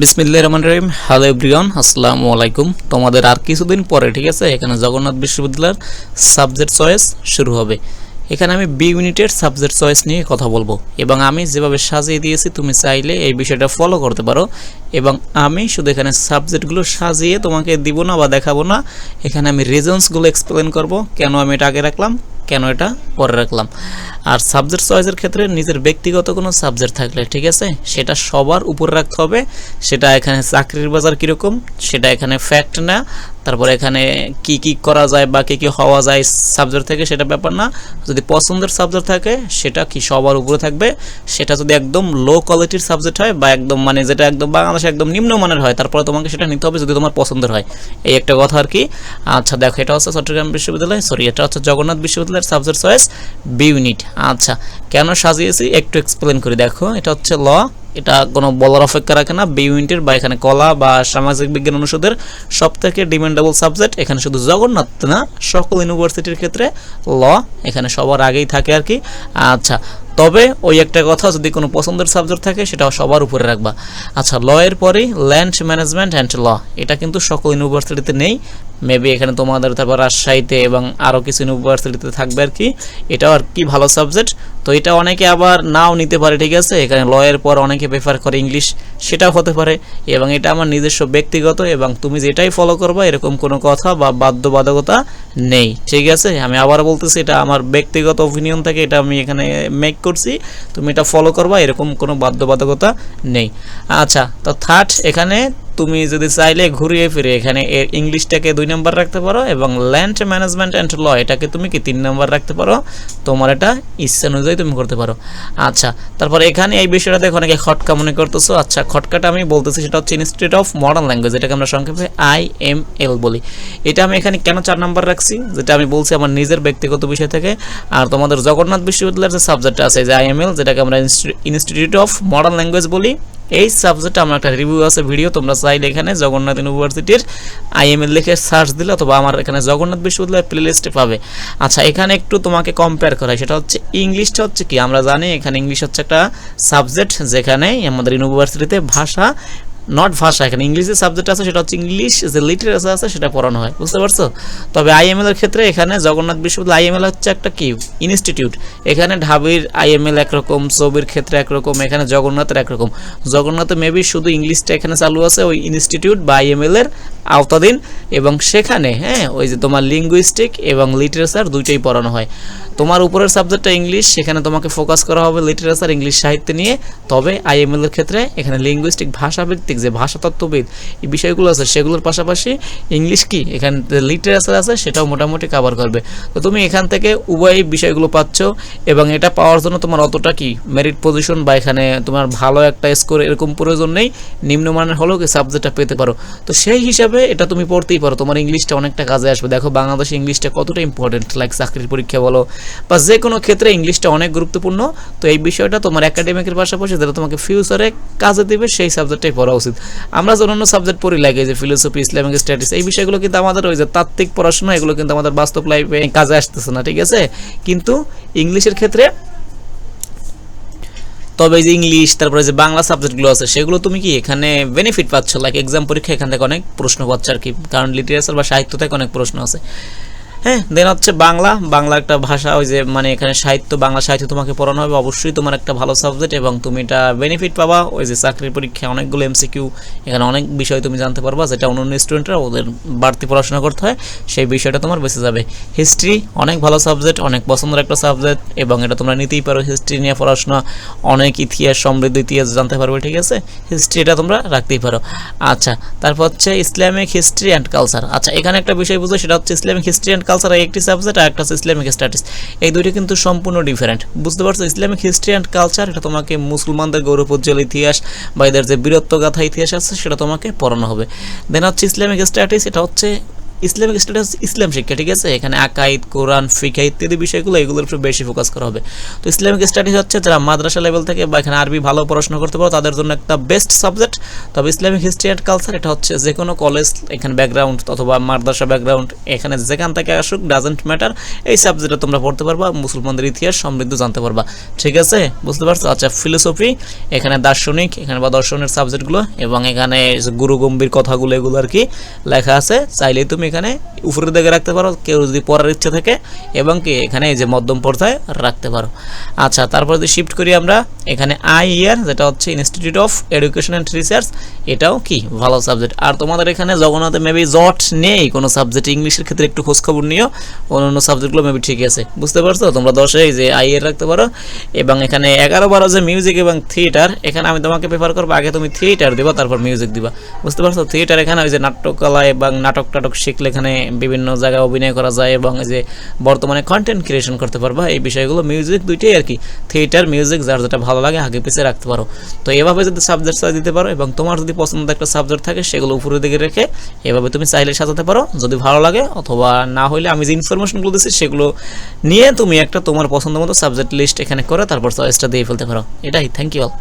বিসমিল্লাহ রহমান রহিম। Hello everyone আসসালামু আলাইকুম। তোমাদের আর কিছুদিন পরে, ঠিক আছে? এখানে জগন্নাথ বিশ্ববিদ্যালয়ের সাবজেক্ট চয়েস শুরু হবে। এখানে আমি বি ইউনিটের সাবজেক্ট চয়েস নিয়ে কথা বলব। এবং আমি যেভাবে সাজিয়ে দিয়েছি, তুমি চাইলে এই বিষয়টা ফলো করতে পারো। এবং আমি শুধু এখানে সাবজেক্টগুলো সাজিয়ে তোমাকে দিব না বা দেখাবো না। এখানে আমি রিজনসগুলো এক্সপ্লেন করব। কেন আমি এটা আগে রাখলাম? কেন এটা পরে রাখলাম। আর সাবজেক্ট চয়েসের ক্ষেত্রে নিজের ব্যক্তিগত কোনো সাবজেক্ট থাকলে, ঠিক আছে? সেটা সবার উপরে রাখতে হবে। সেটা এখানে চাকরির বাজার কীরকম? সেটা এখানে ফ্যাক্ট না। তারপরে এখানে কি কি করা যায় বা কি কি হওয়া যায় সাবজেক্ট থেকে সেটা ব্যাপার না। যদি পছন্দের সাবজেক্ট থাকে, সেটা কি সবার উপরে থাকবে? সেটা যদি একদম লো কোয়ালিটির সাবজেক্ট হয় বা একদম মানে যেটা একদম বাংলাদেশে একদম নিম্নমানের হয়, তারপরে তোমাকে সেটা নিতে হবে যদি তোমার পছন্দের হয়। এই একটা কথা আর কি। আচ্ছা দেখো, এটা হচ্ছে চট্টগ্রাম বিশ্ববিদ্যালয় সরি এটা হচ্ছে জগন্নাথ বিশ্ববিদ্যালয়ের সাবজেক্ট চয়েস বি ইউনিট আচ্ছা কেন সাজিয়েছি? একটু এক্সপ্লেন করি। দেখো, এটা হচ্ছে ল। এটা কোনো বলার অপেক্ষা রাখে না। বি ইউনিটের বা এখানে কলা বা সামাজিক বিজ্ঞান অনুষদের সব থেকে ডিমান্ডেবল সাবজেক্ট এখানে শুধু জগন্নাথ না? সকল ইউনিভার্সিটির ক্ষেত্রে ল এখানে সবার আগেই থাকে আর কি। আচ্ছা তবে ওই একটা কথা, যদি কোনো পছন্দের সাবজেক্ট থাকে সেটা সবার উপরে রাখবা। আচ্ছা ল এর পরেই ল্যান্ড ম্যানেজমেন্ট অ্যান্ড ল এটা কিন্তু সকল ইউনিভার্সিটিতে নেই। মেবি এখানে তোমাদের, তারপর রাজশাহীতে এবং আরও কিছু ইউনিভার্সিটিতে থাকবে আর কি। এটাও আর কি ভালো সাবজেক্ট তো এটা অনেকে আবার নাও নিতে পারে, ঠিক আছে? এখানে লয়ের পর অনেকে প্রেফার করে ইংলিশ সেটাও হতে পারে। এবং এটা আমার নিজস্ব ব্যক্তিগত এবং তুমি যেটাই ফলো করবা, এরকম কোনো কথা বা বাধ্যবাধকতা নেই, ঠিক আছে? আমি আবার বলতেছি, এটা আমার ব্যক্তিগত অপিনিয়ন থেকে এটা আমি এখানে মেক করছি। তুমি এটা ফলো করবা, এরকম কোনো বাধ্যবাধকতা নেই। আচ্ছা তো থার্ড এখানে তুমি যদি চাইলে ঘুরিয়ে ফিরে এখানে এর ইংলিশটাকে দুই নম্বর রাখতে পারো এবং ল্যান্ড ম্যানেজমেন্ট অ্যান্ড ল এটাকে তুমি কি তিন নম্বর রাখতে পারো? তোমার এটা ইচ্ছা অনুযায়ী তুমি করতে পারো। আচ্ছা তারপর এখানে এই বিষয়টা দেখো অনেকে খটকা মনে করতেছো। আচ্ছা খটকাটা আমি বলতেছি সেটা হচ্ছে ইনস্টিটিউট অফ মডার্ন ল্যাঙ্গুয়েজ এটাকে আমরা সংক্ষেপে আই এম এল বলি। এটা আমি এখানে কেন চার নাম্বার রাখছি? যেটা আমি বলছি আমার নিজের ব্যক্তিগত বিষয় থেকে। আর তোমাদের জগন্নাথ বিশ্ববিদ্যালয়ের যে সাবজেক্ট আছে যে আই এম এল যেটাকে আমরা ইনস্টিটিউট অফ মডার্ন ল্যাঙ্গুয়েজ বলি এই সাবজেক্টে আমার একটা রিভিউ আছে ভিডিও তোমরা চাইলে এখানে জগন্নাথ ইউনিভার্সিটির আইএমএল লিখে সার্চ দিলে অথবা আমার এখানে জগন্নাথ বিশ্ববিদ্যালয়ের প্লেলিস্টে পাবে। আচ্ছা এখানে একটু তোমাকে কম্পেয়ার করাই সেটা হচ্ছে ইংলিশটা হচ্ছে কি? আমরা জানি এখানে ইংলিশ হচ্ছে একটা সাবজেক্ট যেখানে আমাদের ইউনিভার্সিটিতে ভাষা নট ভাষা এখানে ইংলিশের সাবজেক্ট আছে, সেটা হচ্ছে ইংলিশ যে লিটারেচার আছে, সেটা পড়ানো হয়। বুঝতে পারছ? তবে আইএমএল এর ক্ষেত্রে এখানে জগন্নাথ বিশ্ববিদ্যালয় আইএমএল হচ্ছে একটা কি? ইনস্টিটিউট এখানে ঢাবির আইএমএল একরকম, ছবির ক্ষেত্রে একরকম, এখানে জগন্নাথের একরকম। জগন্নাথে মেবি শুধু ইংলিশটা এখানে চালু আছে, ওই ইনস্টিটিউট বা আইএমএল এর আওতাধীন। এবং সেখানে হ্যাঁ ওই যে তোমার লিঙ্গুইস্টিক এবং লিটারেচার দুইটাই পড়ানো হয়। তোমার উপরের সাবজেক্টটা ইংলিশ সেখানে তোমাকে ফোকাস করা হবে লিটারেচার ইংলিশ সাহিত্য নিয়ে। তবে আইএমএল এর ক্ষেত্রে এখানে লিঙ্গুইস্টিক ভাষাভিত্তিক যে ভাষাতত্ত্ববিদ এই বিষয়গুলো আছে, সেগুলোর পাশাপাশি ইংলিশ কি? এখানে লিটারেচার আছে, সেটাও মোটামুটি কভার করবে। তো তুমি এখান থেকে উভয় বিষয়গুলো পাচ্ছ, এবং এটা পাওয়ার জন্য তোমার অতটা কি মেরিট পজিশন বা এখানে তোমার ভালো একটা স্কোর এরকম প্রয়োজন নেই। নিম্নমানের হলেও কি সাবজেক্টটা পেতে পারো। তো সেই হিসাবে এটা তুমি পড়তেই পারো। তোমার ইংলিশটা অনেকটা কাজে আসবে। দেখো বাংলাদেশে ইংলিশটা কতটা ইম্পর্টেন্ট লাইক চাকরির পরীক্ষা বলো বা যে কোনো ক্ষেত্রে ইংলিশটা অনেক গুরুত্বপূর্ণ। তো এই বিষয়টা তোমার একাডেমিকের পাশাপাশি যেটা তোমাকে ফিউচারে কাজে দিবে, সেই সাবজেক্টটাই পড়া উচিত। আমরা যে অন্য সাবজেক্ট পড়ি লাগে যে ফিলোসফি ইসলামিক স্ট্যাটিস এই বিষয়গুলো কিন্তু আমাদের ওই যে তাত্ত্বিক পড়াশোনা, এগুলো কিন্তু আমাদের বাস্তব লাইফে কাজে আসতেছে না, ঠিক আছে? কিন্তু ইংলিশের ক্ষেত্রে তবে যে ইংলিশ তারপরে যে বাংলা সাবজেক্টগুলো আছে, সেগুলো তুমি কি এখানে বেনিফিট পাচ্ছ? লাইক এক্সাম পরীক্ষা এখান থেকে অনেক প্রশ্ন পাচ্ছ আর কি। কারণ লিটারেচার বা সাহিত্য থেকে অনেক প্রশ্ন আছে। হ্যাঁ দেন হচ্ছে বাংলা। বাংলা একটা ভাষা, ওই যে মানে এখানে সাহিত্য, বাংলা সাহিত্য তোমাকে পড়ানো হবে। অবশ্যই তোমার একটা ভালো সাবজেক্ট এবং তুমি এটা বেনিফিট পাবা। ওই যে চাকরির পরীক্ষায় অনেকগুলো এমসিকিউ এখানে অনেক বিষয় তুমি জানতে পারবা, যেটা অন্য স্টুডেন্টরা ওদের বাড়তি পড়াশোনা করতে হয়। সেই বিষয়টা তোমার বেঁচে যাবে। হিস্ট্রি অনেক ভালো সাবজেক্ট অনেক পছন্দের একটা সাবজেক্ট এবং এটা তোমরা নিতেই পারো। হিস্ট্রি নিয়ে পড়াশোনা, অনেক ইতিহাস, সমৃদ্ধ ইতিহাস জানতে পারবে, ঠিক আছে? হিস্ট্রি এটা তোমরা রাখতেই পারো। আচ্ছা তারপর হচ্ছে ইসলামিক হিস্ট্রি অ্যান্ড কালচার আচ্ছা এখানে একটা বিষয় বুঝো, সেটা হচ্ছে ইসলামিক হিস্ট্রি অ্যান্ড কালচার একটি সাবজেক্ট আর একটা হচ্ছে ইসলামিক স্টাডিজ এই দুইটা কিন্তু সম্পূর্ণ ডিফারেন্ট বুঝতে পারছ? ইসলামিক হিস্ট্রি অ্যান্ড কালচার এটা তোমাকে মুসলমানদের গৌরব উজ্জ্বল ইতিহাস বা এদের যে বীরত্ব গাথা ইতিহাস আছে, সেটা তোমাকে পড়ানো হবে। দেন হচ্ছে ইসলামিক স্টাডিজ এটা হচ্ছে ইসলামিক স্টাডি হচ্ছে ইসলাম শিক্ষা, ঠিক আছে? এখানে আকাইদ কোরআন ফিকা ইত্যাদি বিষয়গুলো এগুলোর উপর বেশি ফোকাস করা হবে। তো ইসলামিক স্টাডি হচ্ছে যারা মাদ্রাসা লেভেল থেকে বা এখানে আরবি ভালো পড়াশোনা করতে পারো, তাদের জন্য একটা বেস্ট সাবজেক্ট তবে ইসলামিক হিস্ট্রি অ্যান্ড কালচার এটা হচ্ছে যে কোনো কলেজ এখানে ব্যাকগ্রাউন্ড অথবা মাদ্রাসা ব্যাকগ্রাউন্ড এখানে যেখান থেকে আসুক ডাজেন্ট ম্যাটার এই সাবজেক্টে তোমরা পড়তে পারবা, মুসলমানদের ইতিহাস সমৃদ্ধ জানতে পারবা। ঠিক আছে? বুঝতে পারছ? আচ্ছা ফিলোসফি এখানে দার্শনিক, এখানে বা দর্শনের সাবজেক্টগুলো এবং এখানে যে গুরু গম্ভীর কথাগুলো এগুলো আর কি লেখা আছে। চাইলেই তুমি এখানে উপরের দিকে রাখতে পারো। কেউ যদি পড়ার ইচ্ছে থাকে এবং কি এখানে এই যে মধ্যম পর্যায়ে রাখতে পারো। আচ্ছা তারপর যদি শিফট করি আমরা, এখানে আই ইয়ার যেটা হচ্ছে institute of education and research এটাও কি? ভালো সাবজেক্ট আর তোমাদের এখানে জগন্নাথে মেবি জট নেই, কোনো সাবজেক্ট ইংলিশের ক্ষেত্রে একটু খোঁজখবর নিও, অন্যান্য সাবজেক্টগুলো মেবি ঠিক আছে। বুঝতে পারছ? তোমরা দশে এই যে আই ইয়ার রাখতে পারো। এবং এখানে এগারো বারো যে মিউজিক এবং থিয়েটার এখানে আমি তোমাকে প্রেফার করব, আগে তুমি থিয়েটার দিবা, তারপর মিউজিক দিবা। বুঝতে পারছ? থিয়েটার এখানে ওই যে নাট্যকলা এবং নাটক টাটক শিখলে এখানে বিভিন্ন জায়গায় অভিনয় করা যায় এবং যে বর্তমানে কন্টেন্ট ক্রিয়েশন করতে পারবা, এই বিষয়গুলো মিউজিক দুইটাই আর কি। থিয়েটার মিউজিক যার যেটা ভালো লাগে, আগে পিছিয়ে রাখতে পারো। তো এভাবে যদি সাবজেক্ট দিতে পারো এবং তোমার যদি পছন্দ একটা সাবজেক্ট থাকে, সেগুলো উপরের দিকে রেখে এভাবে তুমি চাইলে সাজাতে পারো। যদি ভালো লাগে, অথবা না হলে আমি যে ইনফরমেশনগুলো দিচ্ছি সেগুলো নিয়ে তুমি একটা তোমার পছন্দ মতো সাবজেক্ট লিস্ট এখানে করে তারপর চয়েসটা দিয়ে ফেলতে পারো। এটাই থ্যাংক ইউ অল